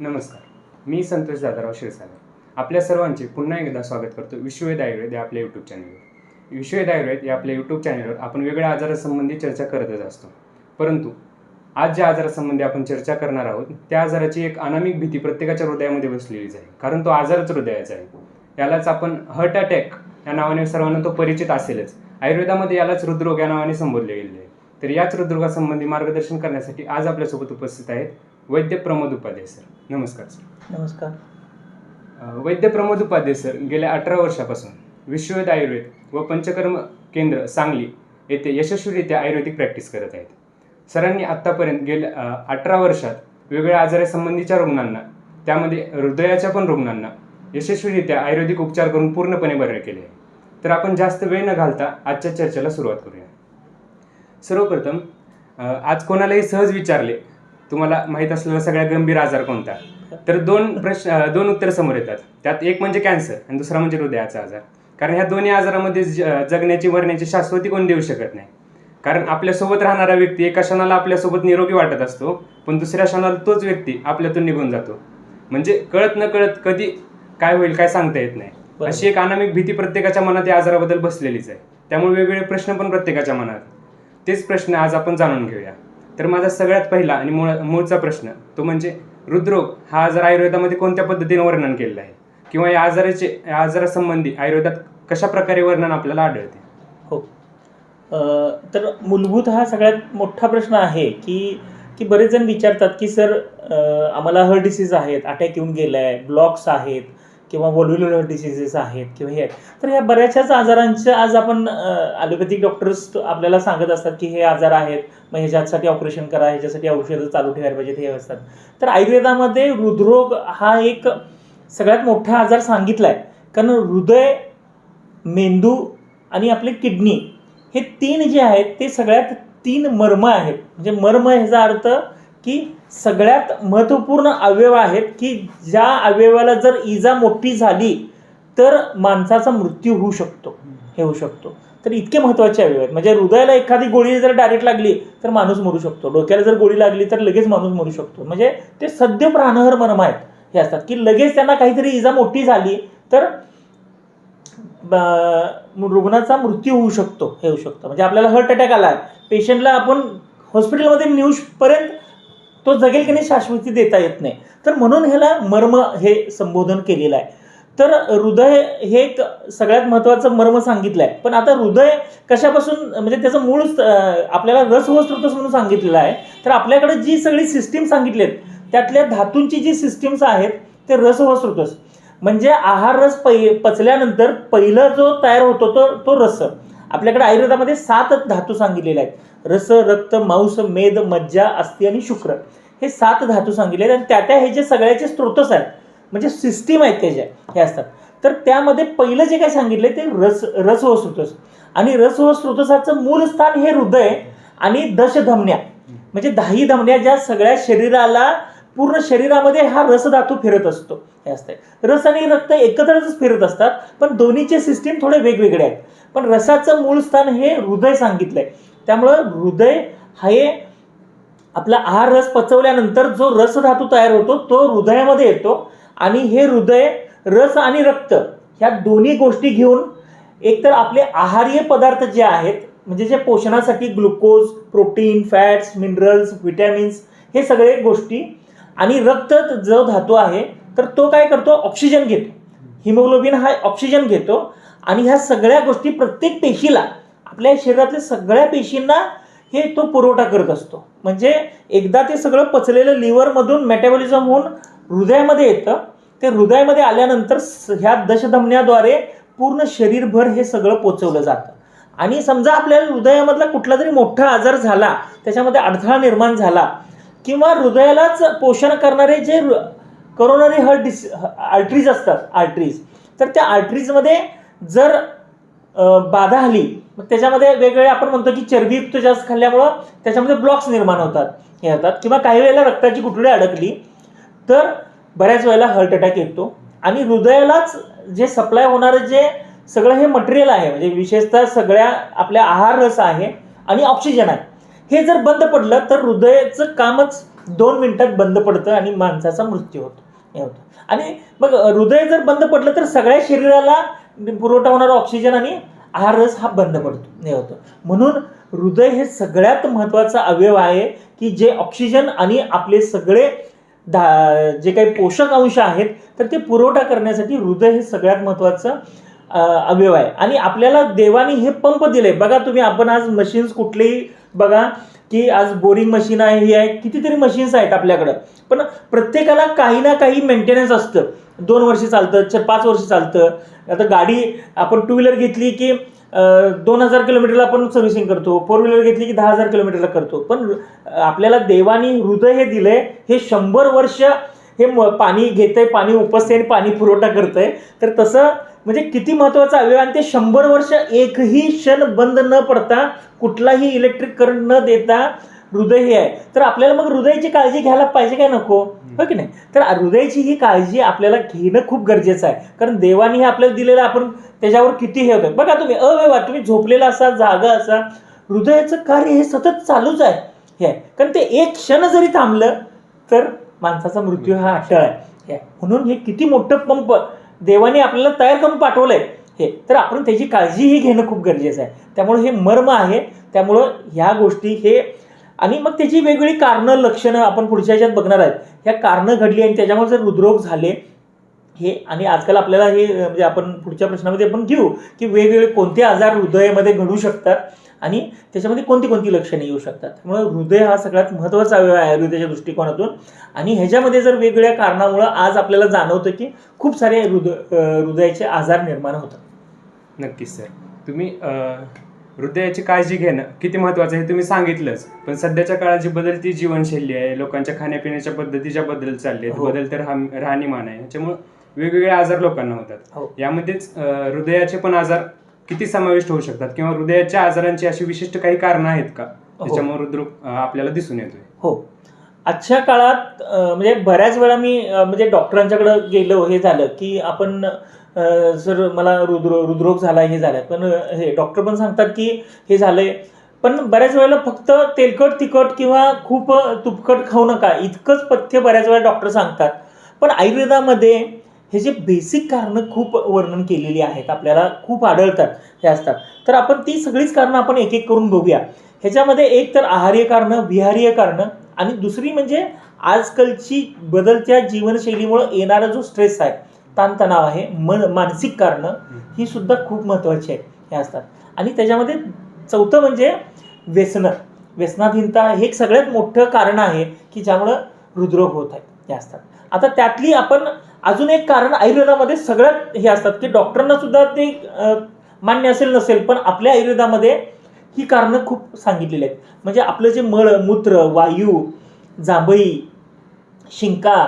नमस्कार. मी संतोष दादाराव क्षीरसागर आपल्या सर्वांचे पुन्हा एकदा स्वागत करतो विश्ववेद आयुर्वेद या आपल्या यूट्यूब चॅनलवर विश्ववेद आयुर्वेद या आपल्या यूट्यूब चॅनलवर आपण वेगळ्या आजारासंबंधी चर्चा करतच असतो. परंतु आज ज्या आजारासंबंधी आपण चर्चा करणार आहोत त्या आजाराची एक अनामिक भीती प्रत्येकाच्या हृदयामध्ये बसलेलीच आहे. कारण तो आजारच हृदयाचा आहे. यालाच आपण हार्ट अटॅक या नावाने सर्वांना तो परिचित असेलच. आयुर्वेदामध्ये यालाच हृदरोग या नावाने संबोधले गेले आहे. तर याच हृदरोगासंबंधी मार्गदर्शन करण्यासाठी आज आपल्यासोबत उपस्थित आहेत वैद्य प्रमोद उपाध्याय सर. नमस्कार सर. नमस्कार. वैद्य प्रमोद उपाध्याय सर गेल्या अठरा वर्षापासून विश्ववेद आयुर्वेद व पंचकर्म केंद्र सांगली येथे यशस्वीरित्या आयुर्वेदिक प्रॅक्टिस करत आहेत. सरांनी आत्तापर्यंत गेल्या अठरा वर्षात वेगवेगळ्या आजारासंबंधीच्या रुग्णांना त्यामध्ये हृदयाच्या पण रुग्णांना यशस्वीरित्या आयुर्वेदिक उपचार करून पूर्णपणे बरे केले आहे. तर आपण जास्त वेळ न घालता आजच्या चर्चेला सुरुवात करूया. सर्वप्रथम आज कोणालाही सहज विचारले तुम्हाला माहीत असलेला सगळ्यात गंभीर आजार कोणता? तर दोन प्रश्न दोन उत्तर समोर येतात. त्यात एक म्हणजे कॅन्सर आणि दुसरा म्हणजे हृदयाचा आजार. कारण ह्या दोन्ही आजारामध्ये जगण्याची मरण्याची शाश्वती कोण देऊ शकत नाही. कारण आपल्यासोबत राहणारा व्यक्ती एका क्षणाला आपल्यासोबत निरोगी वाटत असतो पण दुसऱ्या क्षणाला तोच व्यक्ती आपल्यातून निघून जातो. म्हणजे कळत न कळत कधी काय होईल काय सांगता येत नाही. अशी एक अनामिक भीती प्रत्येकाच्या मनात या आजाराबद्दल बसलेलीच आहे. त्यामुळे वेगवेगळे प्रश्न पण प्रत्येकाच्या मनात. तेच प्रश्न आज आपण जाणून घेऊया. तर माझा सगळ्यात पहिला आणि मूळ मूळचा प्रश्न तो म्हणजे हृदरोग हा आजार आयुर्वेदामध्ये कोणत्या पद्धतीने वर्णन केलेलं आहे? किंवा या आजाराचे या आजारासंबंधी आयुर्वेदात कशा प्रकारे वर्णन आपल्याला आढळते? हो. तर मूलभूत हा सगळ्यात मोठा प्रश्न आहे की की बरेच जण विचारतात की सर आम्हाला हर्ट डिसीज आहेत अटॅक येऊन गेला आहे ब्लॉक्स आहेत किंवा वॉल्युलर डिसिजेस आहेत किंवा हे आहेत. तर ह्या बऱ्याचशाच आजारांच्या आज आपण ॲलोपॅथिक डॉक्टर्स आपल्याला सांगत असतात की हे आजार आहेत मग ह्याच्यासाठी ऑपरेशन करा ह्याच्यासाठी औषधं चालू ठेवायला पाहिजेत हे असतात. तर आयुर्वेदामध्ये हृदरोग हा एक सगळ्यात मोठा आजार सांगितला आहे कारण हृदय मेंदू आणि आपले किडनी हे तीन जे आहेत ते सगळ्यात तीन मर्म आहेत. म्हणजे मर्म ह्याचा अर्थ की सगळ्यात महत्त्वपूर्ण अवयव आहेत की ज्या अवयवाला जर इजा मोठी झाली तर माणसाचा मृत्यू होऊ शकतो. हे होऊ शकतो. तर इतके महत्त्वाचे अवयव आहेत. म्हणजे हृदयाला एखादी गोळी जर डायरेक्ट लागली तर माणूस मरू शकतो. डोक्याला जर गोळी लागली तर लगेच माणूस मरू शकतो. म्हणजे ते सद्य प्राणहर मनम आहेत. हे असतात की लगेच त्यांना काहीतरी इजा मोठी झाली तर रुग्णाचा मृत्यू होऊ शकतो. हे होऊ शकतं. म्हणजे आपल्याला हार्ट अटॅक आला आहे पेशंटला आपण हॉस्पिटलमध्ये न्यूजपर्यंत तो जगेल की नाही शाश्वती देता येत नाही. तर म्हणून ह्याला मर्म हे संबोधन केलेलं आहे. तर हृदय हे एक सगळ्यात महत्त्वाचं मर्म सांगितलं आहे पण आता हृदय कशापासून म्हणजे त्याचं मूळ आपल्याला रस व स्रोतस म्हणून सांगितलेलं आहे. तर आपल्याकडे जी सगळी सिस्टीम सांगितली आहेत त्यातल्या धातूंची जी सिस्टीम्स आहेत ते रस व स्रोतस म्हणजे आहार रस पै पचल्यानंतर पहिला जो तयार होतो तो तो रस. आपल्याकडे आयुर्वेदामध्ये सात धातू सांगितलेले आहेत. रस रक्त मांस मेद मज्जा अस्थि आणि शुक्र. हे सात धातू सांगितले आहेत आणि त्या त्या हे जे सगळ्याचे स्रोतच आहेत म्हणजे सिस्टीम आहेत त्याच्या हे असतात. तर त्यामध्ये पहिलं जे काय सांगितलं ते रस रस व स्रोतस. आणि रस व स्रोतसाचं मूळ स्थान हे हृदय आणि दशधमन्या. म्हणजे दाही धमन्या ज्या सगळ्या शरीराला पूर्ण शरीरामध्ये हा रस धातू फिरत असतो. हे असतं रस आणि रक्त एकत्रच फिरत असतात पण दोन्हीचे सिस्टीम थोडे वेगवेगळे आहेत. पण रसाचं मूळ स्थान हे हृदय सांगितलंय. त्यामुळं हृदय हे आपला आहार रस पचवल्यानंतर जो रस धातू तयार होतो तो हृदयामध्ये येतो. आणि हे हृदय रस आणि रक्त ह्या दोन्ही गोष्टी घेऊन एकतर आपले आहार्य पदार्थ जे आहेत म्हणजे जे पोषणासाठी glucose protein fats minerals vitamins हे सगळे गोष्टी आणि रक्त जो धातू आहे तर तो काय करतो? ऑक्सिजन घेतो. हिमोग्लोबिन हा ऑक्सिजन घेतो. आणि ह्या सगळ्या गोष्टी प्रत्येक पेशीला आपल्या शरीरातल्या सगळ्या पेशींना हे तो पुरवठा करत असतो. म्हणजे एकदा ते सगळं पचलेलं लिव्हरमधून मेटाबॉलिझम होऊन हृदयामध्ये येतं. ते हृदयामध्ये आल्यानंतर स- ह्या दशधमन्याद्वारे पूर्ण शरीरभर हे सगळं पोचवलं जातं. आणि समजा आपल्याला हृदयामधला कुठला तरी मोठा आजार झाला त्याच्यामध्ये अडथळा निर्माण झाला किंवा हृदयालाच पोषण करणारे जे करोनरी हर्ट डिस आर्टरीज असतात आर्टरीज तर त्या आर्टरीजमध्ये जर बाधा आली मग त्याच्यामध्ये वेगवेगळे आपण म्हणतो की चरबीयुक्त जास्त खाल्ल्यामुळं त्याच्यामध्ये ब्लॉक्स निर्माण होतात हे होतात. किंवा काही वेळेला रक्ताची गुठळी अडकली तर बऱ्याच वेळेला हार्ट अटॅक येतो. आणि हृदयालाच जे सप्लाय होणारं जे सगळं हे मटेरियल आहे म्हणजे विशेषतः सगळ्या आपल्या आहार रस आहे आणि ऑक्सिजन आहे हे जर बंद पडलं तर हृदयाचं कामच दोन मिनिटात बंद पडतं आणि माणसाचा मृत्यू होतो. हे होतं. आणि मग हृदय जर बंद पडलं तर सगळ्या शरीराला पुरवठा होणारा ऑक्सिजन आणि हा रस हा बंद पडतो हे होतो. म्हणून हृदय हे सगळ्यात महत्त्वाचा अवयव आहे की जे ऑक्सिजन आणि आपले सगळे धा जे काही पोषक अंश आहेत तर ते पुरवठा करण्यासाठी हृदय हे सगळ्यात महत्त्वाचं अवयव आहे. आणि आपल्याला देवाने हे पंप दिले बघा तुम्ही आपण आज मशीन्स कुठलेही बघा की आज बोरिंग मशीन आहे हे आहे कितीतरी मशीन्स आहेत आपल्याकडं. पण प्रत्येकाला काही ना काही मेंटेनन्स असतं. दोन वर्ष चालतं च पाच वर्ष चालतं. आता गाडी आपण टू व्हीलर घेतली की दोन हजार किलोमीटरला आपण सर्व्हिसिंग करतो फोर व्हीलर घेतली की दहा हजार किलोमीटरला करतो. पण आपल्याला देवानी हृदय हे दिलंय हे शंभर वर्ष हे म- पाणी घेतंय पाणी उपसते आणि पाणी पुरवठा करतंय. तर तसं म्हणजे किती महत्त्वाचं अवयव आणि ते शंभर वर्ष एकही क्षण बंद न पडता कुठलाही इलेक्ट्रिक करंट न देता हृदय हे आहे. तर आपल्याला मग हृदयाची काळजी घ्यायला पाहिजे काय नको? हो की नाही? तर हृदयाची ही काळजी आपल्याला घेणं खूप गरजेचं आहे. कारण देवाने हे आपल्याला दिलेलं आपण त्याच्यावर किती हे होतं? बघा तुम्ही अव्यवहार. तुम्ही झोपलेला असा जागा असा हृदयाचं कार्य हे सतत चालूच आहे. हे आहे. कारण ते एक क्षण जरी थांबलं तर माणसाचा मृत्यू हा अटळ आहे. हे आहे. म्हणून हे किती मोठं पंप देवाने आपल्याला तयार करून पाठवलंय. हे तर आपण त्याची काळजीही घेणं खूप गरजेचं आहे. त्यामुळे हे मर्म आहे. त्यामुळं ह्या गोष्टी हे आणि मग त्याची वेगवेगळी कारणं लक्षणं आपण पुढच्या ह्याच्यात बघणार आहेत. ह्या कारणं घडली आणि त्याच्यामुळे जर हृदरोग झाले हे आणि आजकाल आपल्याला हे म्हणजे आपण पुढच्या प्रश्नामध्ये आपण घेऊ की वेगवेगळे कोणते आजार हृदयामध्ये घडू शकतात आणि त्याच्यामध्ये कोणती कोणती लक्षणे येऊ शकतात. त्यामुळे हृदय हा सगळ्यात महत्त्वाचा अवयव आहे आयुर्वेदाच्या दृष्टिकोनातून. आणि ह्याच्यामध्ये जर वेगवेगळ्या कारणामुळं आज आपल्याला जाणवतं की खूप सारे हृदय हृदयाचे आजार निर्माण होतात. नक्कीच सर. तुम्ही हृदयाची काळजी घेणं किती महत्त्वाचं आहे हे तुम्ही सांगितलंच. पण सध्याच्या काळात जी बदलती जीवनशैली आहे लोकांच्या खाण्यापिण्याच्या पद्धतीच्या बदल चालले आहेत. हो. बदलते राहा- राहणीमान आहे. त्याच्यामुळे वेगवेगळे आजार लोकांना हो. होतात यामध्येच अ, हृदयाचे पण आजार किती समाविष्ट होऊ शकतात? किंवा हृदयाच्या आजारांची अशी विशिष्ट काही कारणं आहेत का? हो. त्याच्यामुळे हृदरोग अ, आपल्याला दिसून येतोय. हो. आजच्या काळात अं, म्हणजे बऱ्याच वेळा मी अं, म्हणजे डॉक्टरांच्याकडे गेलो हे झालं की आपण सर मला रुद्र हृदरोग झाला हे झालं पण हे डॉक्टर पण सांगतात की हे झालंय. पण बऱ्याच वेळेला फक्त तेलकट तिखट किंवा खूप तुपकट खाऊ नका. इतकंच पथ्य बऱ्याच वेळा डॉक्टर सांगतात. पण आयुर्वेदामध्ये हे जे बेसिक कारणं खूप वर्णन केलेली आहेत आपल्याला खूप आढळतात हे असतात. तर आपण ती सगळीच कारणं आपण एक एक करून बघूया. ह्याच्यामध्ये एक तर आहार्य कारणं विहार्य कारणं आणि दुसरी म्हणजे आजकालची बदलत्या जीवनशैलीमुळे येणारा जो स्ट्रेस आहे ताणतणाव आहे मन मानसिक कारणं ही सुद्धा खूप महत्त्वाची आहे हे असतात. आणि त्याच्यामध्ये चौथं म्हणजे व्यसनं. व्यसनाधीनता हे एक सगळ्यात मोठं कारण आहे की ज्यामुळं हृदरोग होत आहेत हे असतात. आता त्यातली आपण अजून एक कारण आयुर्वेदामध्ये सगळ्यात हे असतात की डॉक्टरांना सुद्धा ते मान्य असेल नसेल पण आपल्या आयुर्वेदामध्ये ही कारणं खूप सांगितलेली आहेत. म्हणजे आपलं जे मळ मूत्र वायू जांभई शिंका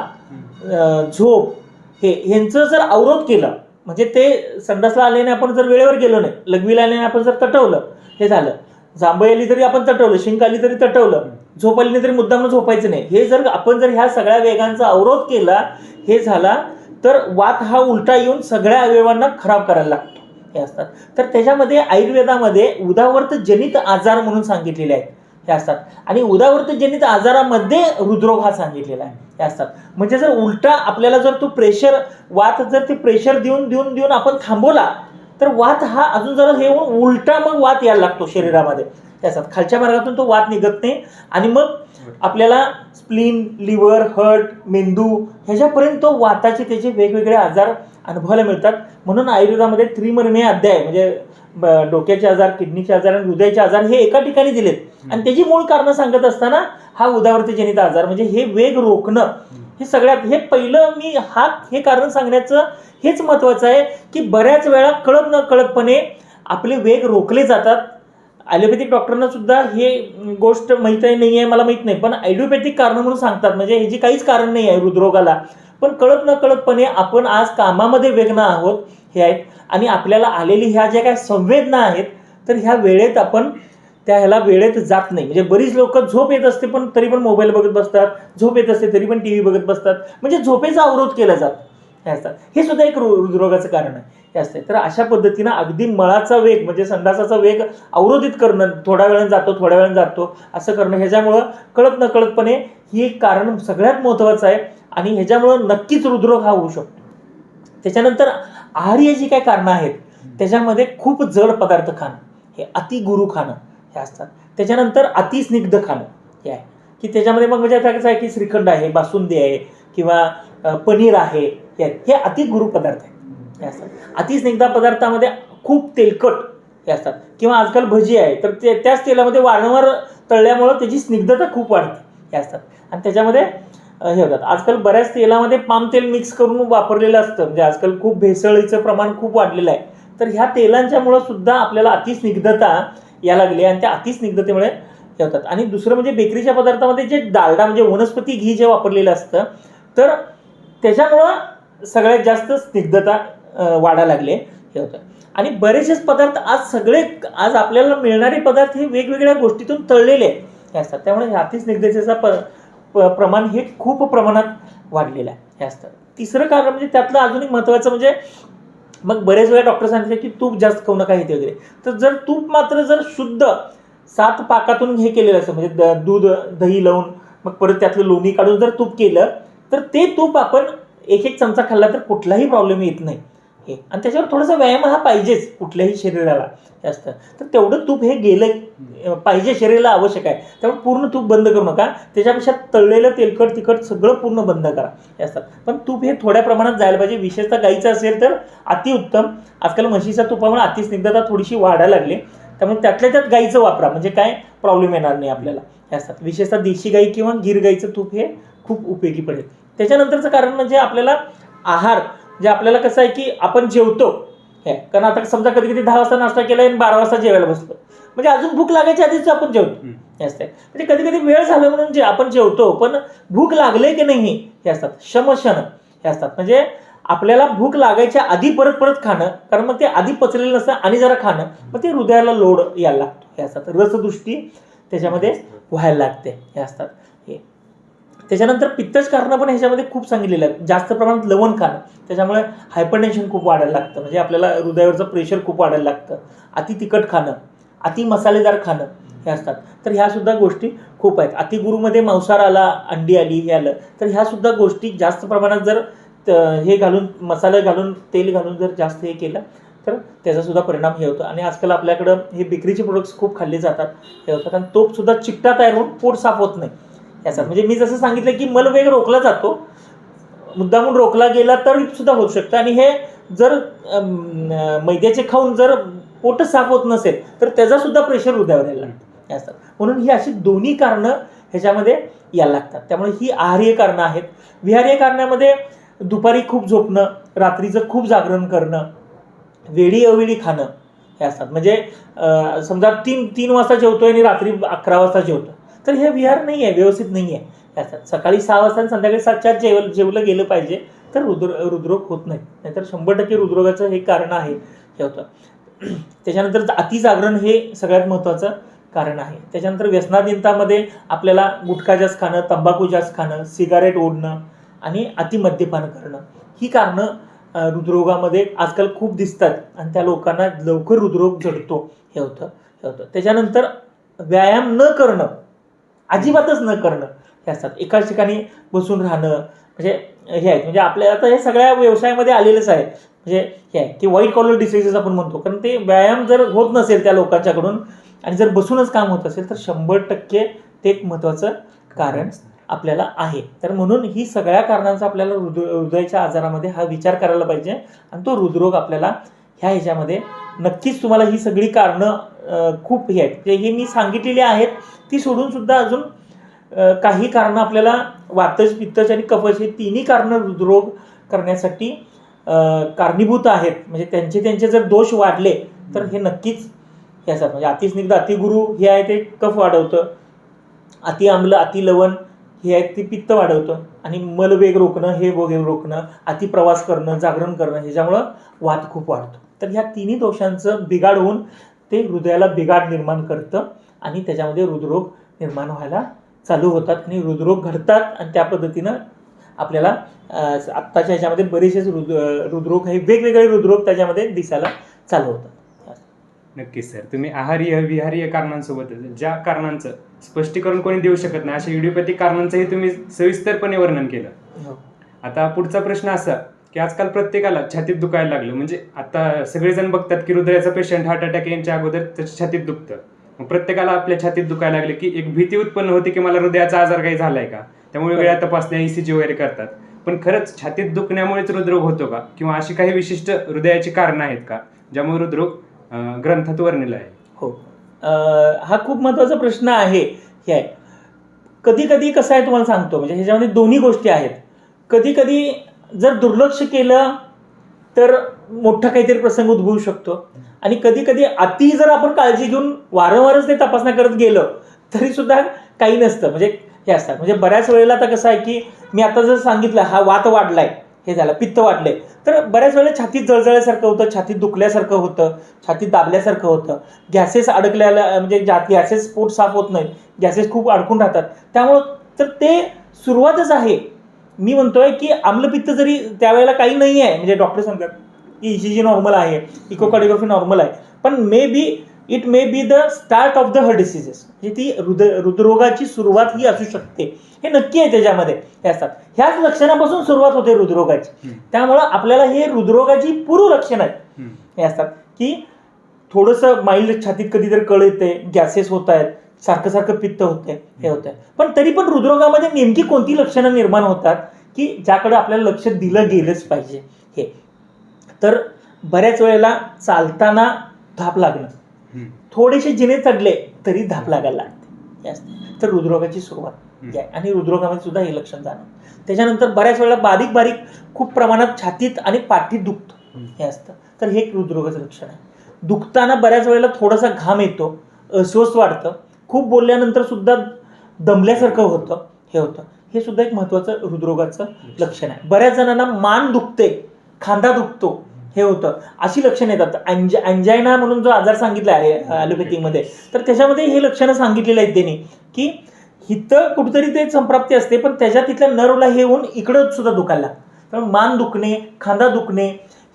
झोप हे ह्यांचं जर अवरोध केलं म्हणजे ते संडासला आल्याने आपण जर वेळेवर गेलो नाही लघवीला आल्याने आपण जर तटवलं हे झालं. जांभई आली तरी आपण तटवलं शिंक आली तरी तटवलं झोप आली तरी मुद्दाम झोपायचं नाही हे जर आपण जर ह्या सगळ्या वेगांचा अवरोध केला हे झाला तर वात हा उलटा येऊन सगळ्या अवयवांना खराब करायला लागतो. हे असतात. तर त्याच्यामध्ये आयुर्वेदामध्ये उदावर्त जनित आजार म्हणून सांगितलेले आहेत. हे असतात. आणि उदावर्त जनित आजारामध्ये हृदरोग हा सांगितलेला आहे. हे असतात. म्हणजे जर उलटा आपल्याला जर तो प्रेशर वात जर ते प्रेशर देऊन देऊन देऊन आपण थांबवला तर वात हा अजून जरा हे होऊन उलटा मग वात यायला लागतो शरीरामध्ये. हे असतात. खालच्या मार्गातून तो वात निघत नाही. आणि मग आपल्याला स्प्लीन लिव्हर हर्ट मेंदू ह्याच्यापर्यंत तो वाताचे त्याचे वेगवेगळे आजार अनुभवायला मिळतात. म्हणून आयुर्वेदामध्ये त्रिमर्मी अध्याय म्हणजे डोक्याचे आजार किडनीचे आजार आणि हृदयाचे आजार हे एका ठिकाणी दिलेत. आणि त्याची मूळ कारणं सांगत असताना हा उदावर्तजनित आजार म्हणजे हे वेग रोखणं हे सगळ्यात हे पहिलं मी हा हे कारण सांगण्याचं हेच महत्त्वाचं आहे की बऱ्याच वेळा कळत न कळतपणे आपले वेग रोखले जातात. ॲलोपॅथिक डॉक्टरांना सुद्धा हे गोष्ट माहीत आहे नाही आहे मला माहीत नाही पण ॲलोपॅथिक कारणं म्हणून सांगतात. म्हणजे ह्याची काहीच कारण नाही आहे हृदरोगाला. पण कळत न कळतपणे आपण आज कामामध्ये वेगनं आहोत हे आहेत. आणि आपल्याला आलेली ह्या ज्या काय संवेदना आहेत तर ह्या वेळेत आपण त्या ह्याला वेळेत जात नाही. म्हणजे बरीच लोक झोप येत असते पण तरी पण मोबाईल बघत बसतात झोप येत असते तरी पण टी व्ही बघत बसतात. म्हणजे झोपेचा अवरोध केला जात. हे असतात हे सुद्धा एक रु- हृदरोगाचं कारण आहे. हे असते. तर अशा पद्धतीनं अगदी मळाचा वेग म्हणजे संडासाचा वेग अवरोधित करणं थोड्या वेळानं जातो थोड्या वेळानं जातो असं करणं ह्याच्यामुळं कळत नकळतपणे ही एक कारण सगळ्यात महत्त्वाचं आहे. आणि ह्याच्यामुळं नक्कीच हृदरोग हा होऊ शकतो. त्याच्यानंतर आहार्य जी काही कारणं आहेत त्याच्यामध्ये खूप जड पदार्थ खाणं हे अतिगुरु खाणं हे असतात. त्याच्यानंतर अतिस्निग्ध खाणं हे आहे. की त्याच्यामध्ये मग म्हणजे आता कसं आहे की श्रीखंड आहे बासुंदी आहे किंवा पनीर आहे हे आहेत. हे अतिगुरु पदार्थ आहेत. हे असतात. अतिस्निग्ध पदार्थामध्ये खूप तेलकट हे असतात. किंवा आजकाल भजी आहे तर ते त्याच तेलामध्ये वारंवार तळल्यामुळं त्याची स्निग्धता खूप वाढते. हे असतात. आणि त्याच्यामध्ये हे होतात. आजकाल बऱ्याच तेलामध्ये पाम तेल मिक्स करून वापरलेलं असतं. म्हणजे आजकाल खूप भेसळीचं प्रमाण खूप वाढलेलं आहे. तर ह्या तेलांच्यामुळं सुद्धा आपल्याला अतिस्निग्धता या लागली आणि त्या अतिस्निग्धतेमुळे हे होतात. आणि दुसरं म्हणजे बेकरीच्या पदार्थामध्ये जे डालडा म्हणजे वनस्पती घी जे वापरलेलं असतं तर त्याच्यामुळं सगळ्यात जास्त स्निग्धता वाढायला लागले हे होतं. आणि बरेचसेच पदार्थ आज सगळे आज आपल्याला मिळणारे पदार्थ हे वेगवेगळ्या गोष्टीतून तळलेले हे असतात. त्यामुळे अतिस्निग्धतेचा प प- प्रमाण हे खूप प्रमाणात वाढलेलं आहे. हे असतं. तिसरं कारण म्हणजे त्यातलं अजून एक महत्त्वाचं म्हणजे मग बरेच वेळा डॉक्टर सांगितले की तूप जास्त खाऊ नका येते वगैरे. तर जर तूप मात्र जर शुद्ध सात पाकातून हे केलेलं असतं म्हणजे द- दूध दही लावून मग परत त्यातलं लोणी काढून जर तूप केलं तर ते तूप आपण एक एक चमचा खाल्ला तर कुठलाही प्रॉब्लेम येत नाही. हे. आणि त्याच्यावर थोडासा व्यायाम हा पाहिजेच कुठल्याही शरीराला जास्त. तर तेवढं तूप हे गेलं पाहिजे शरीराला आवश्यक आहे. त्यामुळे पूर्ण तूप बंद करू नका. त्याच्यापेक्षा तळलेलं तेलकट तिखट सगळं पूर्ण बंद करा. जास्त. असतात पण तूप हे थोड्या प्रमाणात जायला पाहिजे. विशेषतः गाईचं असेल तर अतिउत्तम आजकाल म्हशीच्या तुपामुळे अतिस्निग्धता थोडीशी वाढायला लागली. त्यामुळे त्यातल्या त्यात गाईचं वापरा. म्हणजे काय? प्रॉब्लेम येणार नाही आपल्याला. हे असतात विशेषतः देशी गाई किंवा गिर गाईचं तूप हे खूप उपयोगी पडेल. त्याच्यानंतरचं कारण म्हणजे आपल्याला आहार जे आपल्याला कसं आहे की आपण जेवतो. हे कारण आता समजा कधी कधी दहा वाजता नाश्ता केला आणि बारा वाजता जेवायला बसलो. म्हणजे अजून भूक लागायच्या आधीच आपण जेवतो. हे असते म्हणजे कधी कधी वेळ झाला म्हणून जे आपण जेवतो पण भूक लागले की नाही हे असतात. शमशन हे असतात. म्हणजे आपल्याला भूक लागायच्या आधी परत परत खाणं कारण मग ते आधी पचलेलं नसतं आणि जरा खाणं मग ते हृदयाला लोड यायला लागतो. हे असतात. रसदृष्टी त्याच्यामध्ये व्हायला लागते. हे असतात. त्याच्यानंतर पित्तच कारणं पण ह्याच्यामध्ये खूप सांगितलेलं आहे. जास्त प्रमाणात लवण खाणं त्याच्यामुळे हायपरटेन्शन खूप वाढायला लागतं. म्हणजे आपल्याला हृदयावरचं प्रेशर खूप वाढायला लागतं. अति तिखट खाणं अति मसालेदार खाणं हे असतात. तर ह्यासुद्धा गोष्टी खूप आहेत. अतिगुरूमध्ये मांसाहार आला अंडी आली हे आलं तर ह्यासुद्धा गोष्टी जास्त प्रमाणात जर त- हे घालून मसाले घालून तेल घालून जर जास्त हे केलं तर त्याचासुद्धा परिणाम हे होतो. आणि आजकाल आपल्याकडं हे बेकरीचे प्रोडक्ट्स खूप खाल्ले जातात. हे होतात. आणि तोपसुद्धा चिकटा तयार होऊन पोट साफ होत नाही. याचा म्हणजे मी जसं सांगितलं की मलवेग रोखला जातो मुद्दामून रोखला गेला तर सुद्धा होऊ शकतं. आणि हे जर मैद्याचे खाऊन जर पोट साफ होत नसेल तर त्याचा सुद्धा प्रेशर हृदयावर यायला लागतो. असतात म्हणून ही अशी दोन्ही कारणं ह्याच्यामध्ये यायला लागतात. त्यामुळे ही आहार्य कारणं आहेत. विहार्य कारणामध्ये दुपारी खूप झोपणं रात्रीचं खूप जागरण करणं वेळी अवेळी खाणं हे असतात. म्हणजे समजा तीन तीन वाजता जेवतोय आणि रात्री अकरा वाजता जेवतो तर हे विहार नाही आहे व्यवस्थित नाही आहे सकाळी सहा वाजता आणि संध्याकाळी सातच्या आत जेव जेवलं गेलं पाहिजे तर रुद्र हृदरोग होत नाही. नाहीतर शंभर टक्के हृदरोगाचं हे कारण आहे. हे होतं. त्याच्यानंतर अतिजागरण हे सगळ्यात महत्त्वाचं कारण आहे. त्याच्यानंतर व्यसनाधीनतामध्ये आपल्याला गुटखा जास्त खाणं तंबाखू जास्त खाणं सिगारेट ओढणं आणि अतिमद्यपान करणं. ही कारणं अ, हृदरोगामध्ये आजकाल खूप दिसतात आणि त्या लोकांना लवकर हृदरोग जडतो हे होतं. हे होतं. त्याच्यानंतर व्यायाम न करणं. अजिबातच न करणं. हे असतात. एकाच ठिकाणी बसून राहणं म्हणजे हे आहेत. म्हणजे आपल्या आता हे सगळ्या व्यवसायामध्ये आलेलंच आहे. म्हणजे हे आहे. की व्हाईट कॉलर डिसिजेस आपण म्हणतो. कारण ते व्यायाम जर होत नसेल त्या लोकांच्याकडून आणि जर बसूनच काम होत असेल तर शंभर टक्के ते एक महत्त्वाचं कारण आपल्याला आहे. तर म्हणून ही सगळ्या कारणांचा आपल्याला हृदय हृदयाच्या आजारामध्ये हा विचार करायला पाहिजे आणि तो हृदरोग आपल्याला ह्या ह्याच्यामध्ये नक्कीच तुम्हाला ही सगळी कारणं खूप हे आहेत. जे हे मी सांगितलेली आहेत ती सोडून सुद्धा अजून काही कारणं आपल्याला वातज पित्तज आणि कफज हे तिन्ही कारणं हृदरोग करण्यासाठी कारणीभूत आहेत. म्हणजे त्यांचे त्यांचे जर दोष वाढले तर हे नक्कीच हे असतात म्हणजे अतिस्निग्ध अतिगुरु हे आहे ते कफ वाढवतं. अति आम्ल अति लवण हे आहे ते पित्त वाढवतं. आणि मलवेग रोखणं हे वगैरे रोखणं अति प्रवास करणं जागरण करणं ह्याच्यामुळं वात खूप वाढतो. तर ह्या तिन्ही दोषांचं बिघाड होऊन ते हृदयाला बिघाड निर्माण करतं आणि त्याच्यामध्ये हृदरोग निर्माण व्हायला चालू होतात आणि हृदरोग घडतात आणि त्या पद्धतीनं आपल्याला आत्ताच्या ह्याच्यामध्ये बरेचसेच हृद हृदरोग हे वेगवेगळे हृदरोग त्याच्यामध्ये दिसायला चालू होतात. नक्कीच सर. तुम्ही आहार्य विहार्य कारणांसोबत ज्या कारणांचं स्पष्टीकरण कोणी देऊ शकत नाही अशा इडिओपॅथिक कारणांचंही तुम्ही सविस्तरपणे वर्णन केलं. हो. आता पुढचा प्रश्न असा की आजकाल प्रत्येकाला छातीत दुखायला लागलं. म्हणजे आता सगळेजण बघतात की हृदयाचा पेशंट हार्ट अटॅक यांच्या अगोदर त्याच्या छातीत दुखतं. मग प्रत्येकाला आपल्या छातीत दुखायला लागले की एक भीती उत्पन्न होते की मला हृदयाचा आजार काही झालाय का? त्यामुळे वेळा तपासण्या ईसीजी वगैरे करतात. पण खरंच छातीत दुखण्यामुळेच हृदरोग होतो का? किंवा अशी काही विशिष्ट हृदयाची कारणं आहेत का? ज्यामुळे हृदरोग ग्रंथात वर्णिला आहे. हो. हा खूप महत्त्वाचा प्रश्न आहे. हे आहे. कधी कधी कसं आहे तुम्हाला सांगतो. म्हणजे ह्याच्यामध्ये दोन्ही गोष्टी आहेत. कधी कधी जर दुर्लक्ष केलं तर मोठा काहीतरी प्रसंग उद्भवू शकतो. आणि कधी कधी अति जर आपण काळजी घेऊन वारंवारच ते तपासण्या करत गेलो तरी सुद्धा काही नसतं. म्हणजे हे असतात म्हणजे बऱ्याच वेळेला आता कसं आहे की मी आता जर सांगितलं हा वात वाढलाय हे झालं पित्त वाढले. तर बऱ्याच वेळेला छातीत जळजळल्यासारखं होतं छातीत दुखल्यासारखं होतं छातीत दाबल्यासारखं होतं. गॅसेस अडकल्याला म्हणजे गॅसेस पोट साफ होत नाहीत गॅसेस खूप अडकून राहतात. त्यामुळं तर ते सुरुवातच आहे. मी म्हणतोय की आम्लपित्त जरी त्यावेळेला काही नाही आहे म्हणजे डॉक्टर सांगतात की ईसीजी नॉर्मल आहे इकोकार्डिओग्राफी नॉर्मल आहे पण may be it may be the start of the heart diseases म्हणजे ती हृदय हृदरोगाची सुरुवात ही असू शकते. हे नक्की आहे त्याच्यामध्ये हे असतात. ह्याच लक्षणापासून सुरुवात होते हृदरोगाची. त्यामुळं आपल्याला हे हृदरोगाची पूर्व लक्षणं आहेत. हे असतात की थोडंसं माइल्ड छातीत कधीतरी कळ येते गॅसेस होत आहेत. सारखं सारखं पित्त होते हे होत आहे पण तरी पण हृदरोगामध्ये नेमकी कोणती लक्षणं निर्माण होतात की ज्याकडे आपल्याला लक्ष दिलं गेलंच पाहिजे हे. तर बऱ्याच वेळेला चालताना धाप लागणं. थोडेसे जिने चढले तरी धाप लागायला लागते. हे. तर हृदरोगाची सुरुवात आणि हृदरोगामध्ये सुद्धा हे लक्षण जाणवतं. त्याच्यानंतर बऱ्याच वेळेला बारीक बारीक खूप प्रमाणात छातीत आणि पाठीत दुखतं. हे असतं. तर हे एक हृदरोगाचं लक्षण आहे. दुखताना बऱ्याच वेळेला थोडासा घाम येतो अस्वस्थ वाटतं. खूप बोलल्यानंतर सुद्धा दमल्यासारखं होतं हे होतं. हे सुद्धा एक महत्त्वाचं हृदरोगाचं लक्षण आहे. बऱ्याच जणांना मान दुखते खांदा दुखतो हे होतं. अशी लक्षणं येतात. अँज अँजायना म्हणून जो आजार सांगितला आहे ॲलोपॅथीमध्ये तर त्याच्यामध्ये हे लक्षणं सांगितलेली आहेत त्यांनी की हिथं कुठेतरी ते संप्राप्ती असते पण त्याच्या तिथल्या नर्वला हे होऊन इकडं सुद्धा दुखायला लागतं. तर मान दुखणे खांदा दुखणे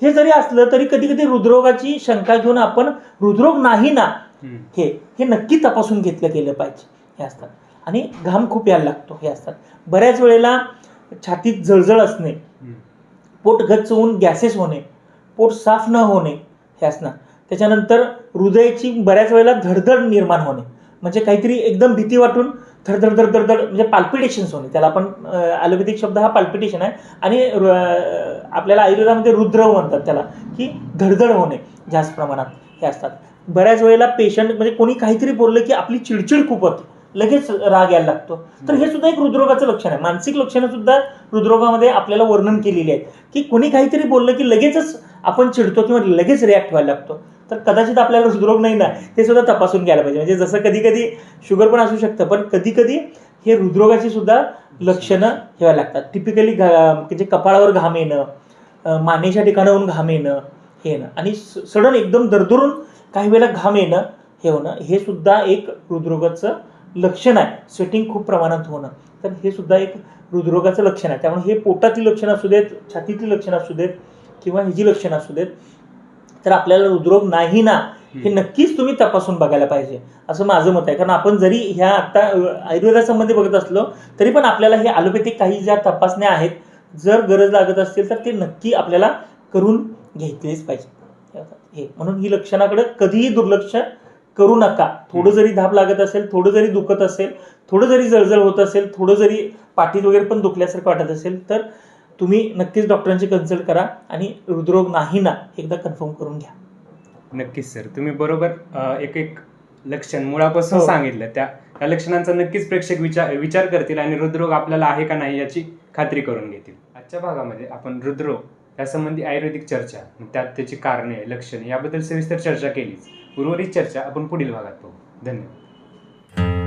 हे जरी असलं तरी कधी कधी हृदरोगाची शंका घेऊन आपण हृदरोग नाही ना. हे हे नक्की तपासून घेतलं गेलं पाहिजे हे असतात. आणि घाम खूप यायला लागतो हे असतात. बऱ्याच वेळेला छातीत जळजळ असणे पोट गच्च होऊन गॅसेस होणे पोट साफ न होणे हे असणार. त्याच्यानंतर हृदयाची बऱ्याच वेळेला धडधड निर्माण होणे. म्हणजे काहीतरी एकदम भीती वाटून धडधड धडधड धड म्हणजे पाल्पिटेशन्स होणे. त्याला आपण ॲलोपॅथिक शब्द हा पाल्पिटेशन आहे. आणि आपल्याला आयुर्वेदामध्ये रुद्र म्हणतात त्याला की धडधड होणे जास्त प्रमाणात हे असतात. बऱ्याच वेळेला पेशंट म्हणजे कोणी काहीतरी बोललं की आपली चिडचिड खूप होते. लगेच राग यायला लागतो. तर हे सुद्धा एक हृदरोगाचं लक्षण आहे. मानसिक लक्षणं सुद्धा हृदरोगामध्ये आपल्याला वर्णन केलेली आहेत की कोणी काहीतरी बोललं की लगेचच आपण चिडतो किंवा लगेच रिॲक्ट व्हायला लागतो. तर कदाचित आपल्याला हृदरोग नाही ना हे सुद्धा तपासून घ्यायला पाहिजे. म्हणजे जसं कधी कधी शुगर पण असू शकतं पण कधी कधी हे हृदरोगाची सुद्धा लक्षणं ठेवायला लागतात. टिपिकली घा म्हणजे कपाळावर घाम येणं मानेच्या ठिकाणाहून घाम येणं हे येणं आणि सडन एकदम दरदरून काही वेळेला घाम येणं हे होणं हे सुद्धा एक हृदरोगाचं लक्षण आहे. स्वेटिंग खूप प्रमाणात होणं. तर हे सुद्धा एक हृदरोगाचं लक्षण आहे. त्यामुळे हे पोटातली लक्षणं असू देत छातीतली लक्षणं असू देत किंवा ह्याची लक्षणं असू देत तर आपल्याला हृदरोग नाही ना हे नक्कीच तुम्ही तपासून बघायला पाहिजे. असं माझं मत आहे. कारण आपण जरी ह्या आता आयुर्वेदासंबंधी बघत असलो तरी पण आपल्याला हे ॲलोपॅथिक काही ज्या तपासण्या आहेत जर गरज लागत असतील तर ते नक्की आपल्याला करून घेतलेच पाहिजे. हे. म्हणून ही लक्षणाकडे कधीही दुर्लक्ष करू नका. थोडं जरी धाप लागत असेल थोडं जरी दुखत असेल थोडं जरी जळजळ होत असेल थोडं जरी पाठीत वगैरे पण दुखल्यासारखं वाटत असेल तर तुम्ही नक्कीच डॉक्टरांची कन्सल्ट करा आणि हृदरोग नाही ना एकदा कन्फर्म करून घ्या. नक्कीच सर. तुम्ही बरोबर एक एक लक्षण मुळापासून हो. सांगितलं. त्या त्या लक्षणांचा नक्कीच प्रेक्षक विचार विचार करतील आणि हृदरोग आपल्याला आहे का नाही याची खात्री करून घेतील. आजच्या भागामध्ये आपण हृदरोग यासंबंधी आयुर्वेदिक चर्चा त्यात त्याची कारणे लक्षणे याबद्दल सविस्तर चर्चा केलीच. उर्वरित चर्चा आपण पुढील भागात पाहू. धन्यवाद.